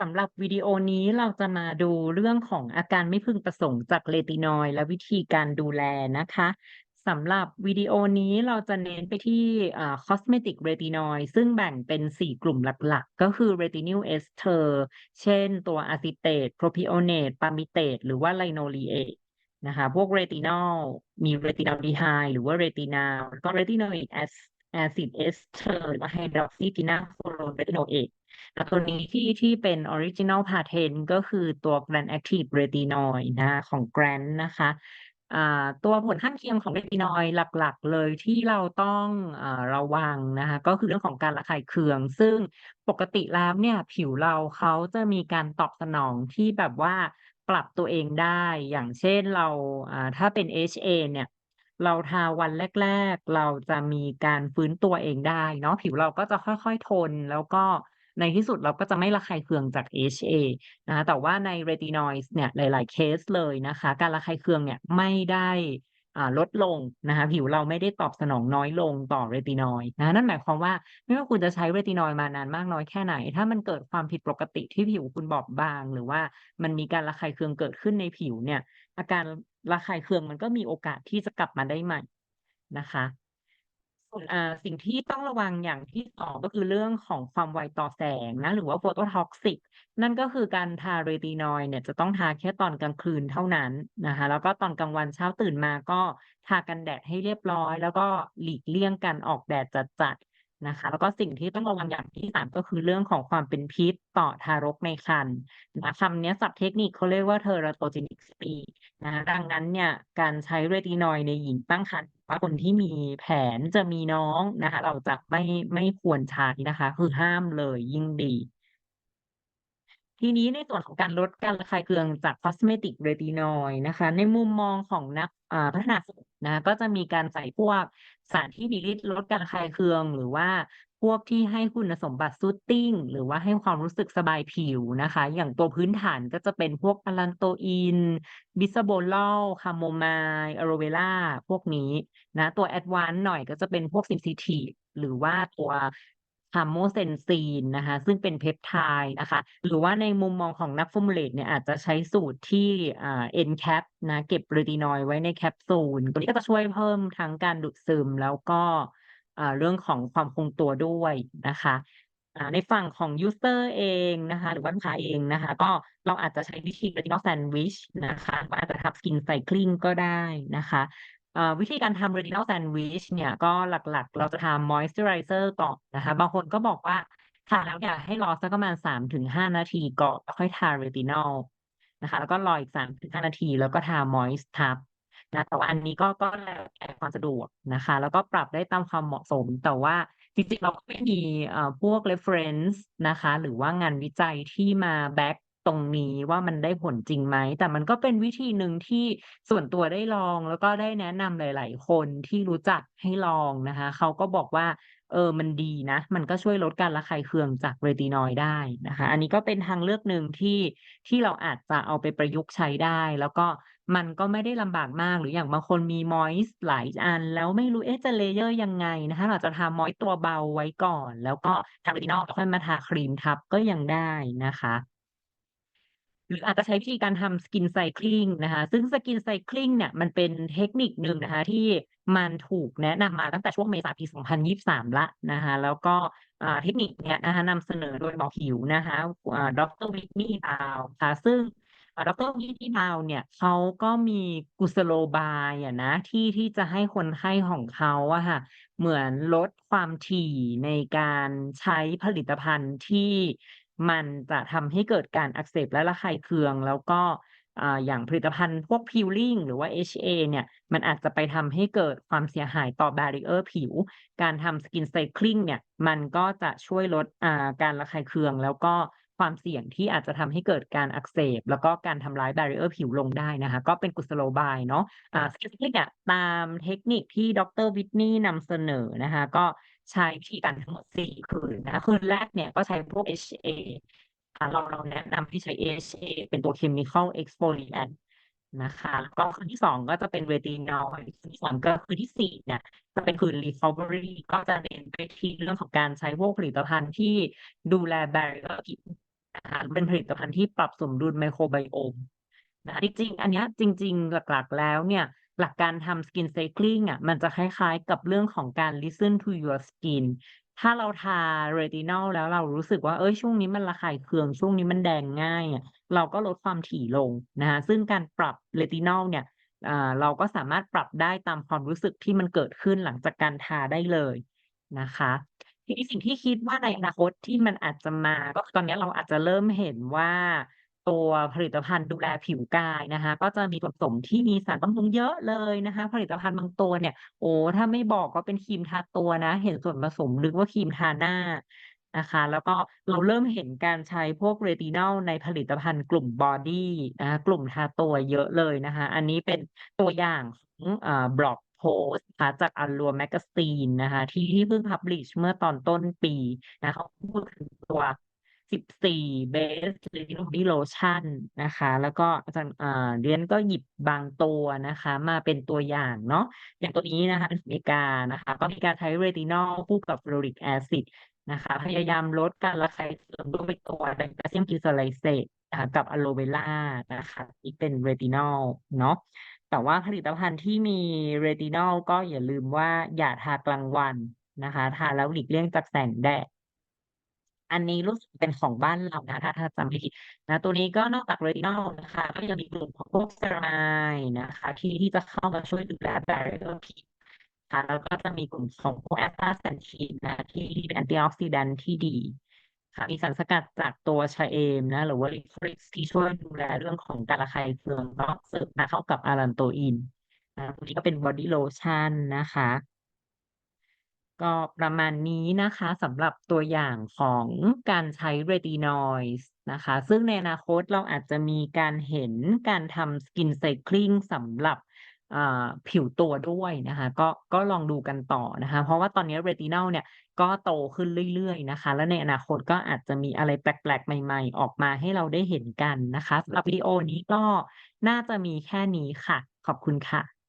สำหรับวิดีโอนี้เราจะมาดูเรื่องของอาการไม่พึงประสงค์จากเรตินอยด์และวิธีการดูแลนะคะสำหรับวิดีโอนี้เราจะเน้นไปที่อ่า cosmetic retinoid ซึ่งแบ่งเป็น 4 กลุ่มหลักๆ ก็คือ retinol ester เช่นตัวอะซิเตต propionate ปามิเตตหรือว่าไลโนลีเอนะคะ พวกเรตินอลมีเรตินอลดีไฮหรือว่าเรตินาลแล้วก็เรตินอลิกแอ ซิดเอสเตอร์หรือว่าไฮดรอกซีพินาโคโรเรติโนเอทแล้วตัวนี้ที่ที่เป็น original patent ก็คือตัว Grand Active Retinoid นะของ Grand นะคะอ่าตัวผลข้างเคียงของเรตินอยหลักๆ เลยที่เราต้องอระวังนะคะก็คือเรื่องของการระคายเคือง ซึ่งปกติแล้วเนี่ยผิวเราเขาจะมีการตอบสนองที่แบบว่าปรับตัวเองได้ อย่างเช่นเราอ่าถ้าเป็น HA เนี่ย เราทาวันแรก ๆ เราจะมีการฟื้นตัวเองได้เนาะผิวเราก็จะค่อย ๆ ทน แล้วก็ในที่สุดเราก็จะไม่ระคายเคืองจาก HA นะคะแต่ว่าใน retinoids เนี่ยหลาย ๆ เคสเลยนะคะ การระคายเคืองเนี่ยไม่ได้อ่าลดลงนะคะผิวเราไม่ได้ตอบสนองน้อยลงต่อเรตินอยด์นะนั่นหมายความว่าไม่ว่าคุณจะใช้เรตินอยด์มานานมากน้อยแค่ไหน ถ้ามันเกิดความผิดปกติที่ผิวคุณบอบบาง หรือว่ามันมีการระคายเคืองเกิดขึ้นในผิวเนี่ยอาการ ระคายเคืองมันก็มีโอกาสที่จะกลับมาได้ใหม่นะคะส่วนอ่าสิ่งที่ต้องระวังอย่างที่สองก็คือเรื่องของความไวต่อแสงนะ หรือว่า phototoxic นั่นก็คือการทาเรตินอยด์เนี่ยจะต้องทาแค่ตอนกลางคืนเท่านั้นนะคะ แล้วก็ตอนกลางวันเช้าตื่นมาก็ทากันแดดให้เรียบร้อย แล้วก็หลีกเลี่ยงการออกแดดจัดๆ นะคะ แล้วก็สิ่งที่ต้องระวังอย่างที่สามก็คือเรื่องของความเป็นพิษต่อทารกในครรภ์นะคำนี้ศัพท์เทคนิคเขาเรียกว่าเทอร์โตจินิกสปีนะคะดังนั้นเนี่ยการใช้เรตินอยในหญิงตั้งครรภ์ว่าคนที่มีแผนจะมีน้องนะคะ เราจะไม่ไม่ควรใช้นะคะ คือห้ามเลยยิ่งดี ทีนี้ในส่วนของการลดการระคายเคืองจาก cosmetic retinoid นะคะ ในมุมมองของนักอ่าพัฒนาสูตรนะก็จะมีการใส่พวกสารที่มีฤทธิ์ลดการระคายเคืองหรือว่าพวกที่ให้คุณสมบัติซูตติ้งหรือว่าให้ความรู้สึกสบายผิวนะคะ อย่างตัวพื้นฐานก็จะเป็นพวกอลันโตอิน บิสโบลอลคาโมไมล์อะโรเวล่าพวกนี้นะ ตัวแอดวานซ์หน่อยก็จะเป็นพวกซินซิทีหรือว่าตัว คาโมเซนซีนนะคะซึ่งเป็นเพปไทด์นะคะหรือว่าในมุมมองของนักฟอร์มูลเลตเนี่ยอาจจะใช้สูตรที่อ่า end cap นะเก็บเรตินอยไว้ในแคปซูลตัวนี้ก็จะช่วยเพิ่มทั้งการดูดซึมแล้วก็เรื่องของความคงตัวด้วยนะคะในฝั่งของยูเซอร์เองนะคะหรือว่าลูกค้าเองนะคะก็เราอาจจะใช้วิธี retinol sandwich นะคะหรือาอาจจะทำ skin cycling ก็ได้นะคะ วิธีการทำ retinol sandwich เนี่ยก็หลักๆ เราจะทำ moisturizer ก่อนนะคะ บางคนก็บอกว่าทาแล้วเนี่ยให้รอสักประมาณสามถึงห้านาทีก่อนแล้วค่อยทา retinol นะคะ แล้วก็รออีกสามถึงห้านาที แล้วก็ทา moist ทับนะแต่ว่าอันนี้ก็ก็แล้วแต่ความสะดวกนะคะ แล้วก็ปรับได้ตามความเหมาะสม แต่ว่าจริงๆ เราก็ไม่มีเอ่อพวก reference นะคะ หรือว่างานวิจัยที่มาแบ็กต รงนี้ว่ามันได้ผลจริงไหม แต่มันก็เป็นวิธีหนึ่งที่ส่วนตัวได้ลอง แล้วก็ได้แนะนำหลาย ๆ คนที่รู้จักให้ลองนะคะ เขาก็บอกว่า เออมันดีนะ มันก็ช่วยลดการระคายเคืองจากเรตินอยด์ได้นะคะ อันนี้ก็เป็นทางเลือกหนึ่งที่ที่เราอาจจะเอาไปประยุกต์ใช้ได้ แล้วก็มันก็ไม่ได้ลำบากมากหรืออย่างบางคนมีมอยส์หลายอัน แล้วไม่รู้เอ๊ะจะเลเยอร์ยังไงนะคะเราจะทามอยส์ตัวเบาไว้ก่อน แล้วก็ทาเรตินอลค่อยมาทาครีมทับก็ยังได้นะคะ หรืออาจจะใช้วิธีการทำสกินไซคลิงนะคะซึ่งสกินไซคลิงเนี่ยมันเป็นเทคนิคหนึ่งนะคะที่มันถูกแนะนำมาตั้งแต่ช่วงเมษายนปี 2023 ละนะคะแล้วก็เทคนิคเนี้ยนะคะนำเสนอโดยหมอผิวนะคะอ่าดรวิทนีย์บาวค่ะซึ่งอ่าดรวิทนีย์บาวเนี่ยเขาก็มีกุศโลบายอะนะที่ที่จะให้คนไข้ของเขาอะค่ะเหมือนลดความถี่ในการใช้ผลิตภัณฑ์ที่ มันจะทำให้เกิดการอักเสบและระคายเคือง แล้วก็อย่างผลิตภัณฑ์พวกพิวลิ่งหรือว่า HA เนี่ย มันอาจจะไปทำให้เกิดความเสียหายต่อ barrier ผิว การทำสกินไซคลิ่งเนี่ย มันก็จะช่วยลดการระคายเคือง แล้วก็ ความเสี่ยงที่อาจจะทำให้เกิดการอักเสบ แล้วก็การทำร้าย barrier ผิวลงได้นะคะก็เป็นกุศโลบายเนาะอ่า skin cycling เนี่ยตามเทคนิคที่ดรวิทนีย์นำเสนอนะคะก็ใช้วิธีการทั้งหมดสี่คืนนะคะคืนแรกเนี่ยก็ใช้พวก HA อ่าเราเราแนะนำให้ใช้ HA เป็นตัว chemical exfoliant นะคะแล้วก็คืนที่สองก็จะเป็นเรตินอยด์คืนที่สามก็คืนที่สี่เนี่ยจะเป็นคืน recovery ก็จะเน้นไปที่เรื่องของการใช้พวกผลิตภัณฑ์ที่ดูแล barrier ผิว นะคะเป็นผลิตภัณฑ์ที่ปรับสมดุลไมโครไบโอมนะจริงๆ อันนี้จริง ๆ หลักๆ แล้วเนี่ย หลักการทำ Skin Cycling อะมันจะคล้ายๆ กับเรื่องของการ Listen to your skin ถ้าเราทา Retinol แล้วเรารู้สึกว่าเฮ้ยช่วงนี้มันระคายเคือง ช่วงนี้มันแดงง่ายอะเราก็ลดความถี่ลงนะคะซึ่งการปรับ Retinol เนี่ยอ่าเราก็สามารถปรับได้ตามความรู้สึกที่มันเกิดขึ้นหลังจากการทาได้เลยนะคะ ทีนี้สิ่งที่คิดว่าในอนาคตที่มันอาจจะมา ก็คือตอนนี้เราอาจจะเริ่มเห็นว่าตัวผลิตภัณฑ์ดูแลผิวกายนะคะ ก็จะมีส่วนผสมที่มีสารบำรุงเยอะเลยนะคะ ผลิตภัณฑ์บางตัวเนี่ย โอ้ถ้าไม่บอกว่าเป็นครีมทาตัวนะ เห็นส่วนผสมนึกว่าครีมทาหน้านะคะ แล้วก็เราเริ่มเห็นการใช้พวก Retinol ในผลิตภัณฑ์กลุ่มบอดี้นะคะกลุ่มทาตัวเยอะเลยนะคะ อันนี้เป็นตัวอย่างของอบล็อก โพสต์นะคะจาก Allure Magazine นะคะที่ที่เพิ่ง publish เมื่อตอนต้นปีนะเขาพูดถึงตัว14 Best Retinol Body Lotion นะคะ แล้วก็อาจารย์อ่าดิฉันก็หยิบบางตัวนะคะ มาเป็นตัวอย่างเนาะอย่างตัวนี้นะคะอเมริกานะคะ ก็มีการใช้ Retinol คู่กับ Ferulic Acid นะคะ พยายามลดการระคายเคืองด้วยตัว Potassium Glycerate นะคะกับ Aloe Vera นะคะที่เป็น Retinol เนาะ แต่ว่าผลิตภัณฑ์ที่มี Retinol ก็อย่าลืมว่าอย่าทากลางวันนะคะ ทาแล้วหลีกเลี่ยงจากแสงแดด อันนี้รู้สึกเป็นของบ้านเรานะถ้าถ้าจำไม่ผิดนะตัวนี้ก็นอกจาก Retinol นะคะก็ยังมีกลุ่มของพวก Ceramide นะคะ ที่ที่จะเข้ามาช่วยดูแล Barrier ผิวค่ะแล้วก็จะมีกลุ่มของพวก Astaxanthin นะที่ที่เป็น Antioxidant ที่ดี ค่ะมีสารสกัดจากตัวชะเอมนะ หรือว่า Licorice ที่ช่วยดูแลเรื่องของการระคายเคืองก็เสริมมาเข้ากับ Allantoin นะตัวนี้ก็เป็น Body Lotion นนะคะ ก็ประมาณนี้นะคะสำหรับตัวอย่างของการใช้ Retinoids นะคะ ซึ่งในอนาคตเราอาจจะมีการเห็นการทำ Skin Cycling สำหรับ ผิวตัวด้วยนะคะก็ก็ลองดูกันต่อนะคะเพราะว่าตอนนี้เรตินอลเนี่ยก็โตขึ้นเรื่อยๆนะคะ และในอนาคตก็อาจจะมีอะไรแปลกๆ ใหม่ๆ ออกมาให้เราได้เห็นกันนะคะสำหรับวิดีโอนี้ก็น่าจะมีแค่นี้ค่ะ ขอบคุณค่ะ